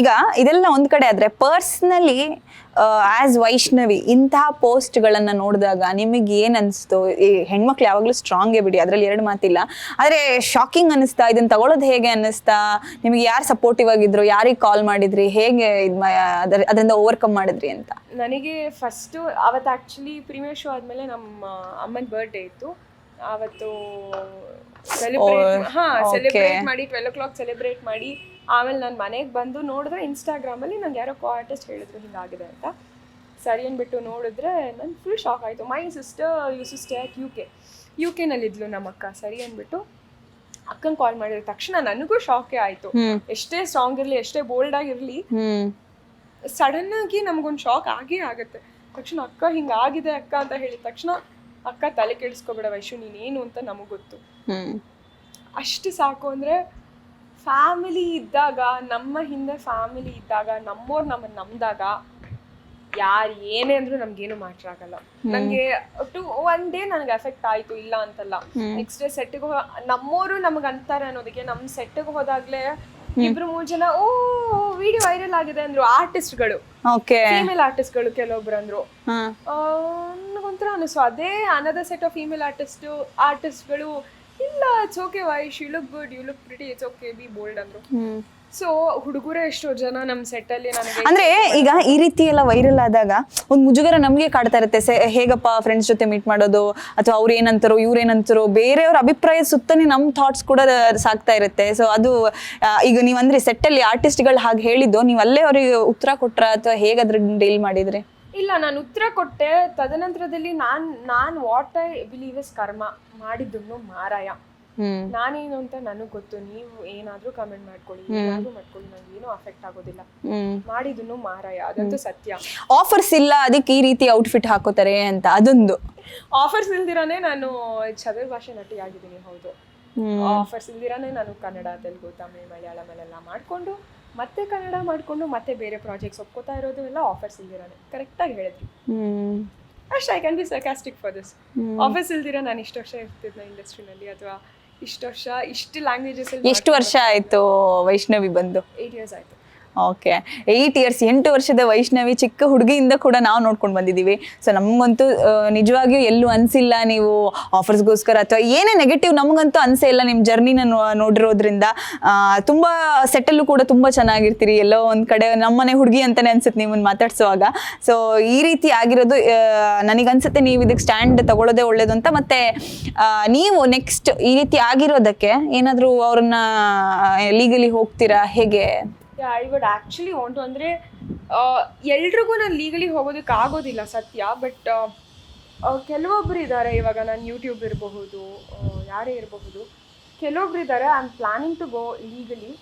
ಈಗ ಇದೆಲ್ಲ ಒಂದ್ ಕಡೆ ಆದ್ರೆ ಪರ್ಸ್ನಲಿ ಆಸ್ ವೈಷ್ಣವಿ ಇಂತಹ ಪೋಸ್ಟ್ಗಳನ್ನ ನೋಡಿದಾಗ ನಿಮಗೆ ಏನ್ ಅನಿಸ್ತು? ಈ ಹೆಣ್ಮಕ್ಳು ಯಾವಾಗಲೂ ಸ್ಟ್ರಾಂಗೇ ಬಿಡಿ ಅದ್ರಲ್ಲಿ ಎರಡು ಮಾತಿಲ್ಲ. ಆದ್ರೆ ಶಾಕಿಂಗ್ ಅನಿಸ್ತಾ ಇದನ್ನ ತಗೊಳ್ಳೋದು ಹೇಗೆ ಅನ್ನಿಸ್ತಾ ನಿಮಗೆ ಯಾರು ಸಪೋರ್ಟಿವ್ ಆಗಿದ್ರು? ಯಾರಿಗೆ ಕಾಲ್ ಮಾಡಿದ್ರಿ? ಹೇಗೆ ಇದ್ ಅದರಿಂದ ಓವರ್ಕಮ್ ಮಾಡಿದ್ರಿ ಅಂತ? ನನಗೆ ಫಸ್ಟು ಅವತ್ತು ಆ್ಯಕ್ಚುಲಿ ಪ್ರೀಮಿಯರ್ ಶೋ ಆದಮೇಲೆ ನಮ್ಮ ಅಮ್ಮನ ಬರ್ಡೇ ಇತ್ತು. ಆವತ್ತು ಸೆಲೆಬ್ರೇಟ್ ಹಾ ಸೆಲೆಬ್ರೇಟ್ ಮಾಡಿ ಟ್ವೆಲ್ ಓ ಕ್ಲಾಕ್ ಸೆಲೆಬ್ರೇಟ್ ಮಾಡಿ ಆಮೇಲೆ ನಾನು ಮನೆಗೆ ಬಂದು ನೋಡಿದ್ರೆ ಇನ್ಸ್ಟಾಗ್ರಾಮಲ್ಲಿ ನಂಗೆ ಯಾರೋ ಕೋ ಆರ್ಟಿಸ್ಟ್ ಹೇಳಿದ್ರು ಹಿಂಗಾಗಿದೆ ಅಂತ. ಸರಿ ಅಂದ್ಬಿಟ್ಟು ನೋಡಿದ್ರೆ ನಾನು ಫುಲ್ ಶಾಕ್ ಆಯಿತು. My sister U sister U K U ಕೆನಲ್ಲಿದ್ಲು ನಮ್ಮ ಅಕ್ಕ. ಸರಿ ಅಂದ್ಬಿಟ್ಟು ಅಕ್ಕನ ಕಾಲ್ ಮಾಡಿದ ತಕ್ಷಣ ನನಗೂ ಶಾಕೆ ಆಯಿತು. ಎಷ್ಟೇ ಸ್ಟ್ರಾಂಗ್ ಇರಲಿ ಎಷ್ಟೇ ಬೋಲ್ಡ್ ಆಗಿರಲಿ ಸಡನ್ ಆಗಿ ನಮಗೊಂದು ಶಾಕ್ ಆಗೇ ಆಗುತ್ತೆ. ತಕ್ಷಣ ಅಕ್ಕ ಹಿಂಗಾಗಿದೆ ಅಕ್ಕ ಅಂತ ಹೇಳಿದ ತಕ್ಷಣ ಅಕ್ಕ ತಲೆ ಕೆಡಿಸ್ಕೊಬೇಡ ವೈಶು ನೀನೇನು ಅಂತ ನಮಗೆ ಗೊತ್ತು. ಅಷ್ಟು ಸಾಕು ಅಂದರೆ ಫ್ಯಾಮಿಲಿ ಇದ್ದಾಗ ನಮ್ಮ ಹಿಂದೆ ಫ್ಯಾಮಿಲಿ ಇದ್ದಾಗ ನಮ್ಮೋರು ನಮ್ಮನ್ನು ನಂಬಿದಾಗ ಯಾರು ಏನೇ ಅಂದ್ರೂ ನಮ್ಗೇನು ಮಾತ್ರ ಆಗಲ್ಲ. ನಂಗೆ ಟು ಒನ್ ಡೇ ನನಗೆ ಎಫೆಕ್ಟ್ ಆಯ್ತು ಇಲ್ಲ ಅಂತಲ್ಲ. ನೆಕ್ಸ್ಟ್ ಡೇ ಸೆಟ್ಗೆ ನಮ್ಮೋರು ನಮಗೆ ಅಂತಾರೆ ಅನ್ನೋದಕ್ಕೆ ನಮ್ಮ ಸೆಟ್ಗೆ ಹೋದಾಗ್ಲೇ ಇಬ್ರು ಮೂರ್ ಜನ ಓ ವಿಡಿಯೋ ವೈರಲ್ ಆಗಿದೆ ಅಂದ್ರು ಆರ್ಟಿಸ್ಟ್ಗಳು ಓಕೆ. ಫೀಮೇಲ್ ಆರ್ಟಿಸ್ಟ್ಗಳು ಕೆಲವೊಬ್ರು ಅಂದ್ರು. ನನಗೊಂಥರ ಅನಿಸ್ತು. ಅದೇ another set of female artist ಆರ್ಟಿಸ್ಟ್ಗಳು ಇಲ್ಲ it's okay why she look good you look pretty it's okay be bold ಅಂದ್ರು. ಸೊ ಹುಡುಗರೇ ಎಷ್ಟೋ ಜನ ನಮ್ಮ ಸೆಟ್ಟಲ್ಲಿ ನನಗೆ ಅಂದ್ರೆ ಈಗ ಈ ರೀತಿ ಎಲ್ಲ ವೈರಲ್ ಆದಾಗ ಒಂದು ಮುಜುಗರ ನಮಗೆ ಕಾಡ್ತಾ ಇರುತ್ತೆ. ಸೆ- ಹೇಗಪ್ಪ ಫ್ರೆಂಡ್ಸ್ ಜೊತೆ ಮೀಟ್ ಮಾಡೋದು? ಅಥವಾ ಅವ್ರು ಏನಂತಾರೋ ಇವ್ರು ಏನಂತಾರೋ ಬೇರೆಯವ್ರ ಅಭಿಪ್ರಾಯ ಸುತ್ತನೇ ನಮ್ಮ ಥಾಟ್ಸ್ ಕೂಡ ಸಾಕ್ತಾ ಇರುತ್ತೆ. ಸೊ ಅದು ಆ, ಈಗ ನೀವು ಅಂದ್ರೆ ಸೆಟ್ಟಲ್ಲಿ ಆರ್ಟಿಸ್ಟ್ಗಳು ಹಾಗೆ ಹೇಳಿದ್ದು ನೀವು ಅಲ್ಲೇ ಅವ್ರಿಗೆ ಉತ್ತರ ಕೊಟ್ರ ಅಥವಾ ಹೇಗೆ ಅದ್ರ ಡೀಲ್ ಮಾಡಿದ್ರಿ? ಇಲ್ಲ ನಾನು ಉತ್ತರ ಕೊಟ್ಟೆ. ತದನಂತರದಲ್ಲಿ ನಾನ್ ನಾನ್ what I believe is karma ಮಾಡಿದ್ದನ್ನು ಮಾರಾಯ. ನಾನೇನು ಅಂತ ನನಗೆ ಗೊತ್ತು. ನೀವು ಏನಾದ್ರೂ ಕಮೆಂಟ್ ಮಾಡ್ಕೊಳ್ಳಿ. ಏನಾದ್ರೂ ಮಾಡ್ಕೊಳ್ಳಿ. ನಂಗೆ ಏನು ಅಫೆಕ್ಟ್ ಆಗೋದಿಲ್ಲ ಮಾಡಿದ್ನು ಮಾರಾಯ. ಅದಂತೂ ಸತ್ಯ. ಆಫರ್ಸ್ ಇಲ್ಲ. ಅದಕ್ಕೆ ಈ ರೀತಿ ಔಟ್ಫಿಟ್ ಹಾಕೋತಾರೆ ಅಂತ. ಅದೊಂದು. ಆಫರ್ಸ್ ಇಲ್ದಿರಾನೇ ನಾನು ಚದುರ್ ಭಾಷೆ ನಟಿ ಆಗಿದ್ದೀನಿ. ಹೌದು. ಆಫರ್ಸ್ ಇಲ್ದಿರಾನೇ ನಾನು ಕನ್ನಡ ತೆಲುಗು ತಮಿಳ್ ಮಲಯಾಳಮಲ್ಲೆಲ್ಲ ಮಾಡಿಕೊಂಡು ಮತ್ತೆ ಕನ್ನಡ ಮಾಡಿಕೊಂಡು ಮತ್ತೆ ಬೇರೆ ಪ್ರಾಜೆಕ್ಟ್ಸ್ ಒಪ್ಕೋತಾ ಇರೋದು ಎಲ್ಲ ಆಫರ್ಸ್ ಇಲ್ದಿರೋದೆ. ಕರೆಕ್ಟಾಗಿ ಹೇಳಿದ್ರಿ. ಅಷ್ಟೇ I can be sarcastic for this offers ಇಲ್ದಿರ ನಾನು ಇಷ್ಟು ವರ್ಷ ಇರ್ತಿದ್ನ ಇಂಡಸ್ಟ್ರಿನಲ್ಲಿ ಅಥವಾ ಇಷ್ಟು ವರ್ಷ ಇಷ್ಟು ಲ್ಯಾಂಗ್ವೇಜಸ್ ಎಷ್ಟು ವರ್ಷ ಆಯ್ತು ವೈಷ್ಣವಿ ಬಂದು. ಏಟ್ ಇಯರ್ಸ್ ಆಯ್ತು. ಓಕೆ ಏಯ್ಟ್ ಇಯರ್ಸ್ ಎಂಟು ವರ್ಷದ ವೈಷ್ಣವಿ ಚಿಕ್ಕ ಹುಡುಗಿಯಿಂದ ಕೂಡ ನಾವು ನೋಡ್ಕೊಂಡು ಬಂದಿದ್ದೀವಿ. ಸೊ ನಮಗಂತೂ ನಿಜವಾಗಿಯೂ ಎಲ್ಲೂ ಅನಿಸಿಲ್ಲ ನೀವು ಆಫರ್ಸ್ಗೋಸ್ಕರ ಅಥವಾ ಏನೇ ನೆಗೆಟಿವ್ ನಮಗಂತೂ ಅನಿಸೇ ಇಲ್ಲ ನಿಮ್ಮ ಜರ್ನಿನ ನೋಡಿರೋದ್ರಿಂದ. ತುಂಬ ಸೆಟ್ಟಲ್ಲೂ ಕೂಡ ತುಂಬ ಚೆನ್ನಾಗಿರ್ತೀರಿ. ಎಲ್ಲೋ ಒಂದು ಕಡೆ ನಮ್ಮನೆ ಹುಡುಗಿ ಅಂತಲೇ ಅನಿಸುತ್ತೆ ನಿಮ್ಮನ್ನು ಮಾತಾಡಿಸುವಾಗ. ಸೊ ಈ ರೀತಿ ಆಗಿರೋದು ನನಗನ್ಸುತ್ತೆ ನೀವು ಇದಕ್ಕೆ ಸ್ಟ್ಯಾಂಡ್ ತಗೊಳ್ಳೋದೇ ಒಳ್ಳೇದು ಅಂತ. ಮತ್ತೆ ನೀವು ನೆಕ್ಸ್ಟ್ ಈ ರೀತಿ ಆಗಿರೋದಕ್ಕೆ ಏನಾದರೂ ಅವ್ರನ್ನ ಲೀಗಲಿ ಹೋಗ್ತೀರಾ? ಹೇಗೆ? ಐ ವುಡ್ ಆ್ಯಕ್ಚುಲಿ ವಾಂಟು ಅಂದರೆ ಎಲ್ರಿಗೂ ನಾನು ಲೀಗಲಿ ಹೋಗೋದಕ್ಕೆ ಆಗೋದಿಲ್ಲ ಸತ್ಯ ಬಟ್ ಕೆಲವೊಬ್ಬರು ಇದ್ದಾರೆ ಇವಾಗ ನಾನು ಯೂಟ್ಯೂಬ್ ಇರಬಹುದು ಯಾರೇ ಇರಬಹುದು. ಕೆಲವೊಬ್ರು ಇದ್ದಾರೆ I am planning to go legally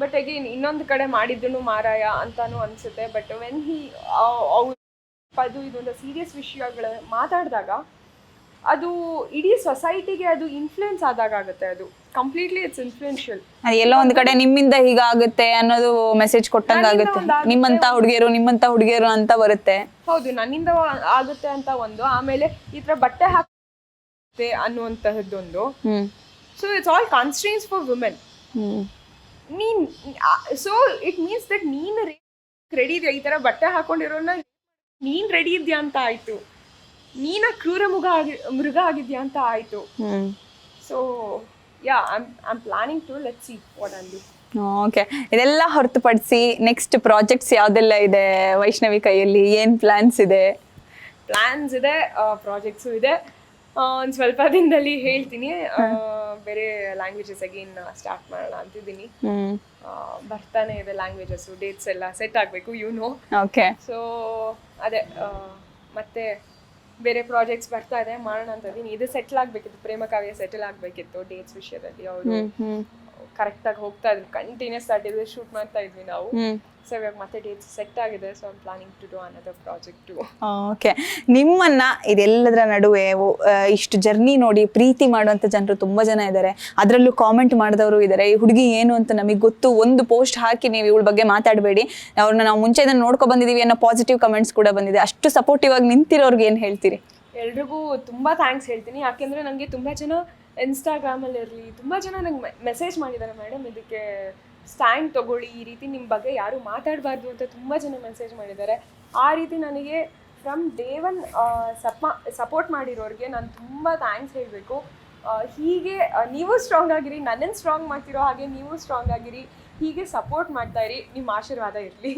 but again ಇನ್ನೊಂದು ಕಡೆ ಮಾಡಿದ್ದನ್ನು ಮಾರಾಯ ಅಂತಾನು ಅನಿಸುತ್ತೆ ಬಟ್ ವೆನ್ ಹಿ ಅದು ಇದೊಂದು ಸೀರಿಯಸ್ ವಿಷಯಗಳ ಮಾತಾಡಿದಾಗ ಅದು ಇಡೀ ಸೊಸೈಟಿಗೆ ಅದು ಇನ್ಫ್ಲುಯೆನ್ಸ್ ಆದಾಗ ಆಗುತ್ತೆ ಅದು ಕಂಪ್ಲೀಟ್ಲಿ ಇಟ್ಸ್ ಇನ್ಫ್ಲುಯೆನ್ಷಿಯಲ್ ಎಲ್ಲ ಒಂದ್ ಕಡೆ ನಿಮ್ಮಿಂದ ಹೀಗಾಗುತ್ತೆ ಅನ್ನೋದು ಮೆಸೇಜ್ ಕೊಟ್ಟಂಗ ನನ್ನಿಂದ ಆಗುತ್ತೆ. ನಿಮ್ಮಂತ ಹುಡುಗಿಯರು ನಿಮ್ಮಂತ ಹುಡುಗಿಯರು ಅಂತ ಬರುತ್ತೆ. ಹೌದು ನನ್ನಿಂದ ಆಗುತ್ತೆ ಅಂತ ಒಂದು ಆಮೇಲೆ ಈ ತರ ಬಟ್ಟೆ ಹಾಕುತ್ತೆ ಅನ್ನುವಂತಹದ್ದೊಂದು. So it's all constraints for women ನೀನ್ ಸೊ ಇಟ್ ಮೀನ್ಸ್ ದಟ್ ನೀನ್ ರೆಡಿ ಇದೆಯಾ? ಈ ತರ ಬಟ್ಟೆ ಹಾಕೊಂಡಿರೋನ ನೀನ್ ರೆಡಿ ಇದೆಯಾ ಅಂತ ಆಯ್ತು. ನೀನ ಕ್ರೂರ ಮೃಗ ಆಗಿ ಮೃಗ ಆಗಿದ್ಯಾ ಅಂತ ಆಯ್ತು. So ya I am planning to let see what I do okay ಇದೆಲ್ಲ ಹೊರತುಪಡಿಸಿ ನೆಕ್ಸ್ಟ್ ಪ್ರಾಜೆಕ್ಟ್ಸ್ ಯಾವುದೆಲ್ಲ ಇದೆ ವೈಷ್ಣವಿ ಕೈಯಲ್ಲಿ? ಏನು ಪ್ಲಾನ್ಸ್ ಇದೆ? ಪ್ಲ್ಯಾನ್ಸ್ ಇದೆ ಪ್ರಾಜೆಕ್ಟ್ಸು ಇದೆ. ಒಂದು ಸ್ವಲ್ಪ ದಿನದಲ್ಲಿ ಹೇಳ್ತೀನಿ. ಬೇರೆ ಲ್ಯಾಂಗ್ವೇಜಸ್ ಅಗೇನ್ ಸ್ಟಾರ್ಟ್ ಮಾಡೋಣ ಅಂತಿದ್ದೀನಿ. ಬರ್ತಾನೆ ಇದೆ ಲ್ಯಾಂಗ್ವೇಜಸ್ಸು ಡೇಟ್ಸ್ ಎಲ್ಲ ಸೆಟ್ ಆಗಬೇಕು ಯು ನೋ ಓಕೆ ಸೊ ಅದೇ ಮತ್ತೆ ಬೇರೆ ಪ್ರಾಜೆಕ್ಟ್ಸ್ ಬರ್ತಾ ಇದೆ ಮಾಡೋಣ ಅಂತ ಇದೀನಿ ಇದು ಸೆಟ್ಲ್ ಆಗ್ಬೇಕಿತ್ತು. ಪ್ರೇಮ ಕಾವ್ಯ ಸೆಟಲ್ ಆಗ್ಬೇಕಿತ್ತು ಡೇಟ್ಸ್ ವಿಷಯದಲ್ಲಿ. ಅವರು ಕರೆಕ್ಟಾಗಿ ಹೋಗ್ತಾ ಇದ್ವಿ. ಕಂಟಿನ್ಯೂಸ್ ಆಗಿ ಶೂಟ್ ಮಾಡ್ತಾ ಇದ್ವಿ ನಾವು. ಸೊ ಇವಾಗ ಮತ್ತೆ ಡೇಟ್ಸ್ ಸೆಟ್ ಆಗಿದೆ. So I'm planning to do another project okay ನಿಮ್ಮನ್ನ ಇದೆಲ್ಲದರ ನಡುವೆ ಇಷ್ಟು ಜರ್ನಿ ನೋಡಿ ಪ್ರೀತಿ ಮಾಡುವಂತ ಜನರು ತುಂಬಾ ಜನ ಇದ್ದಾರೆ. ಅದರಲ್ಲೂ ಕಾಮೆಂಟ್ ಮಾಡಿದವರು ಇದ್ದಾರೆ. ಈ ಹುಡುಗಿ ಏನು ಅಂತ ನಮಗೆ ಗೊತ್ತು. ಒಂದು ಪೋಸ್ಟ್ ಹಾಕಿ ನೀವು ಇವಳ ಬಗ್ಗೆ ಮಾತಾಡಬೇಡಿ. ಅವ್ರನ್ನ ನಾವು ಮುಂಚೆ ಇದನ್ನ ನೋಡ್ಕೊ ಬಂದಿದೀವಿ ಅನ್ನೋ ಪಾಸಿಟಿವ್ ಕಮೆಂಟ್ಸ್ ಕೂಡ ಬಂದಿದೆ. ಅಷ್ಟು ಸಪೋರ್ಟಿವ್ ಆಗಿ ನಿಂತಿರೋರ್ಗೆ ಏನು ಹೇಳ್ತೀರಿ? ಎಲ್ರಿಗೂ ತುಂಬ ಥ್ಯಾಂಕ್ಸ್ ಹೇಳ್ತೀನಿ. ಯಾಕೆಂದರೆ ನನಗೆ ತುಂಬ ಜನ ಇನ್ಸ್ಟಾಗ್ರಾಮಲ್ಲಿ ಇರಲಿ ತುಂಬ ಜನ ನಂಗೆ ಮೆಸೇಜ್ ಮಾಡಿದ್ದಾರೆ ಮೇಡಮ್ ಇದಕ್ಕೆ ಸ್ಟ್ಯಾಂಡ್ ತಗೊಳ್ಳಿ, ಈ ರೀತಿ ನಿಮ್ಮ ಬಗ್ಗೆ ಯಾರು ಮಾತಾಡಬಾರ್ದು ಅಂತ ತುಂಬ ಜನ ಮೆಸೇಜ್ ಮಾಡಿದ್ದಾರೆ. ಆ ರೀತಿ ನನಗೆ ಫ್ರಮ್ ಡೇ ಒನ್ ಸಪ್ಮಾ ಸಪೋರ್ಟ್ ಮಾಡಿರೋರಿಗೆ ನಾನು ತುಂಬ ಥ್ಯಾಂಕ್ಸ್ ಹೇಳಬೇಕು. ಹೀಗೆ ನೀವು ಸ್ಟ್ರಾಂಗ್ ಆಗಿರಿ ನನ್ನನ್ನು ಸ್ಟ್ರಾಂಗ್ ಮಾಡ್ತಿರೋ ಹಾಗೆ ನೀವು ಸ್ಟ್ರಾಂಗ್ ಆಗಿರಿ, ಹೀಗೆ ಸಪೋರ್ಟ್ ಮಾಡ್ತಾ ಇರಿ ನಿಮ್ಮ ಆಶೀರ್ವಾದ ಇರಲಿ.